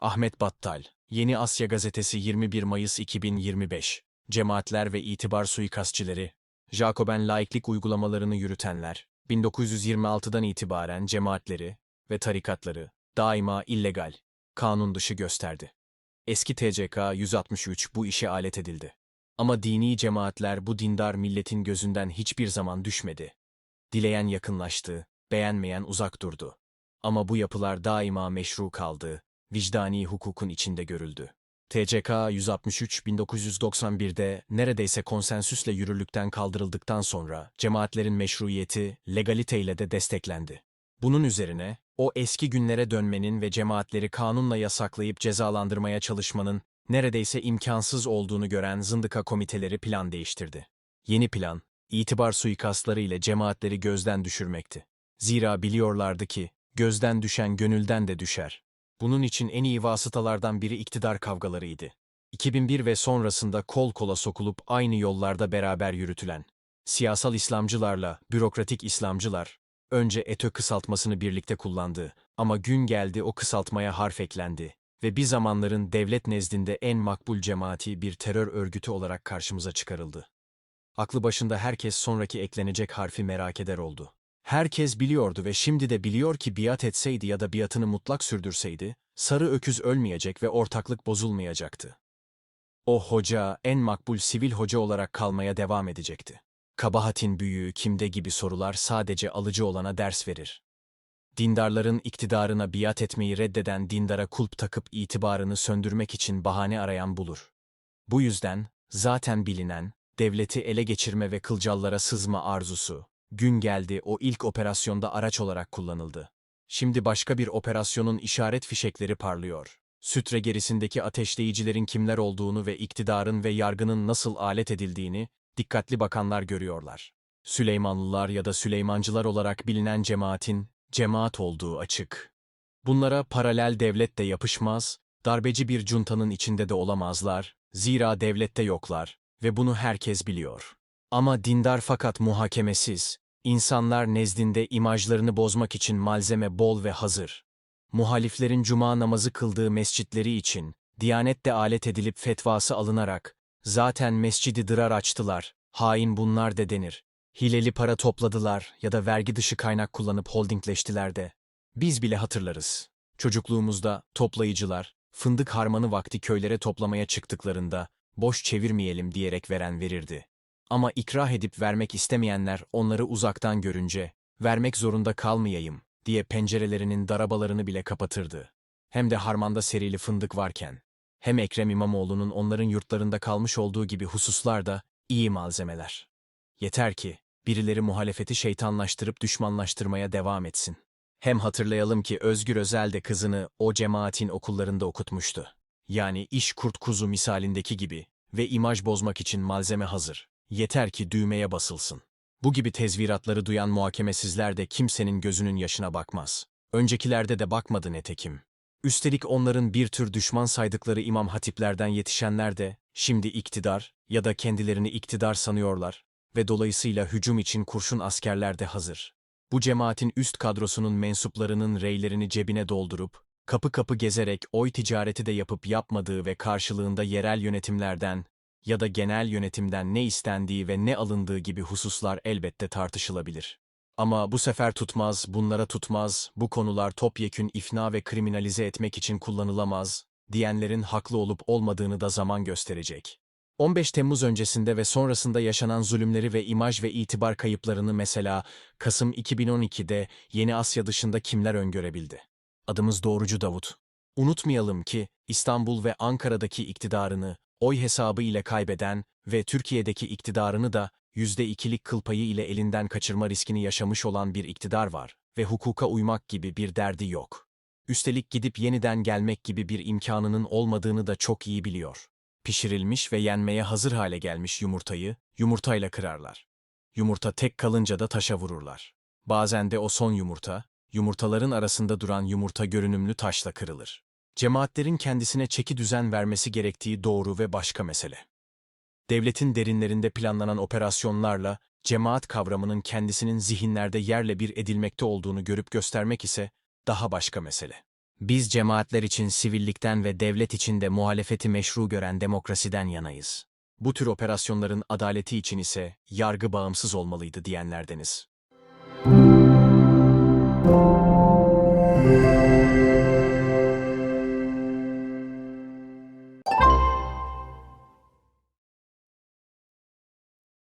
Ahmet Battal, Yeni Asya Gazetesi 21 Mayıs 2025 Cemaatler ve itibar suikastçileri, Jacoben laiklik uygulamalarını yürütenler, 1926'dan itibaren cemaatleri ve tarikatları daima illegal, kanun dışı gösterdi. Eski TCK 163 bu işe alet edildi. Ama dini cemaatler bu dindar milletin gözünden hiçbir zaman düşmedi. Dileyen yakınlaştı, beğenmeyen uzak durdu. Ama bu yapılar daima meşru kaldı, vicdani hukukun içinde görüldü. TCK 163 1991'de neredeyse konsensüsle yürürlükten kaldırıldıktan sonra cemaatlerin meşruiyeti legaliteyle de desteklendi. Bunun üzerine o eski günlere dönmenin ve cemaatleri kanunla yasaklayıp cezalandırmaya çalışmanın neredeyse imkansız olduğunu gören zındıka komiteleri plan değiştirdi. Yeni plan, itibar suikastları ile cemaatleri gözden düşürmekti. Zira biliyorlardı ki, gözden düşen gönülden de düşer. Bunun için en iyi vasıtalardan biri iktidar kavgalarıydı. 2001 ve sonrasında kol kola sokulup aynı yollarda beraber yürütülen, siyasal İslamcılarla bürokratik İslamcılar, önce ETÖ kısaltmasını birlikte kullandı ama gün geldi o kısaltmaya harf eklendi ve bir zamanların devlet nezdinde en makbul cemaati bir terör örgütü olarak karşımıza çıkarıldı. Aklı başında herkes sonraki eklenecek harfi merak eder oldu. Herkes biliyordu ve şimdi de biliyor ki biat etseydi ya da biatını mutlak sürdürseydi, sarı öküz ölmeyecek ve ortaklık bozulmayacaktı. O hoca en makbul sivil hoca olarak kalmaya devam edecekti. Kabahatin büyüğü kimde gibi sorular sadece alıcı olana ders verir. Dindarların iktidarına biat etmeyi reddeden dindara kulp takıp itibarını söndürmek için bahane arayan bulur. Bu yüzden, zaten bilinen, devleti ele geçirme ve kılcallara sızma arzusu, gün geldi o ilk operasyonda araç olarak kullanıldı. Şimdi başka bir operasyonun işaret fişekleri parlıyor. Sütre gerisindeki ateşleyicilerin kimler olduğunu ve iktidarın ve yargının nasıl alet edildiğini dikkatli bakanlar görüyorlar. Süleymanlılar ya da Süleymancılar olarak bilinen cemaatin cemaat olduğu açık. Bunlara paralel devlet de yapışmaz, darbeci bir cuntanın içinde de olamazlar, zira devlette yoklar ve bunu herkes biliyor. Ama dindar fakat muhakemesiz, insanlar nezdinde imajlarını bozmak için malzeme bol ve hazır. Muhaliflerin cuma namazı kıldığı mescitleri için, Diyanet de alet edilip fetvası alınarak, zaten mescidi dırar açtılar, hain bunlar de denir. Hileli para topladılar ya da vergi dışı kaynak kullanıp holdingleştiler de. Biz bile hatırlarız. Çocukluğumuzda toplayıcılar, fındık harmanı vakti köylere toplamaya çıktıklarında, boş çevirmeyelim diyerek veren verirdi. Ama ikrah edip vermek istemeyenler onları uzaktan görünce, vermek zorunda kalmayayım diye pencerelerinin darabalarını bile kapatırdı. Hem de harmanda serili fındık varken. Hem Ekrem İmamoğlu'nun onların yurtlarında kalmış olduğu gibi hususlar da iyi malzemeler. Yeter ki birileri muhalefeti şeytanlaştırıp düşmanlaştırmaya devam etsin. Hem hatırlayalım ki Özgür Özel de kızını o cemaatin okullarında okutmuştu. Yani iş kurt kuzu misalindeki gibi ve imaj bozmak için malzeme hazır. Yeter ki düğmeye basılsın. Bu gibi tezviratları duyan muhakemesizler de kimsenin gözünün yaşına bakmaz. Öncekilerde de bakmadı netekim. Üstelik onların bir tür düşman saydıkları imam hatiplerden yetişenler de şimdi iktidar ya da kendilerini iktidar sanıyorlar ve dolayısıyla hücum için kurşun askerler de hazır. Bu cemaatin üst kadrosunun mensuplarının reylerini cebine doldurup, kapı kapı gezerek oy ticareti de yapıp yapmadığı ve karşılığında yerel yönetimlerden ya da genel yönetimden ne istendiği ve ne alındığı gibi hususlar elbette tartışılabilir. Ama bu sefer tutmaz, bunlara tutmaz, bu konular topyekün ifna ve kriminalize etmek için kullanılamaz, diyenlerin haklı olup olmadığını da zaman gösterecek. 15 Temmuz öncesinde ve sonrasında yaşanan zulümleri ve imaj ve itibar kayıplarını mesela Kasım 2012'de Yeni Asya dışında kimler öngörebildi? Adımız Doğrucu Davut. Unutmayalım ki İstanbul ve Ankara'daki iktidarını oy hesabı ile kaybeden ve Türkiye'deki iktidarını da %2'lik kıl payı ile elinden kaçırma riskini yaşamış olan bir iktidar var ve hukuka uymak gibi bir derdi yok. Üstelik gidip yeniden gelmek gibi bir imkanının olmadığını da çok iyi biliyor. Pişirilmiş ve yenmeye hazır hale gelmiş yumurtayı yumurtayla kırarlar. Yumurta tek kalınca da taşa vururlar. Bazen de o son yumurta, yumurtaların arasında duran yumurta görünümlü taşla kırılır cemaatlerin kendisine çeki düzen vermesi gerektiği doğru ve başka mesele. Devletin derinlerinde planlanan operasyonlarla cemaat kavramının kendisinin zihinlerde yerle bir edilmekte olduğunu görüp göstermek ise daha başka mesele. Biz cemaatler için sivillikten ve devlet için de muhalefeti meşru gören demokrasiden yanayız. Bu tür operasyonların adaleti için ise yargı bağımsız olmalıydı diyenlerdeniz. Müzik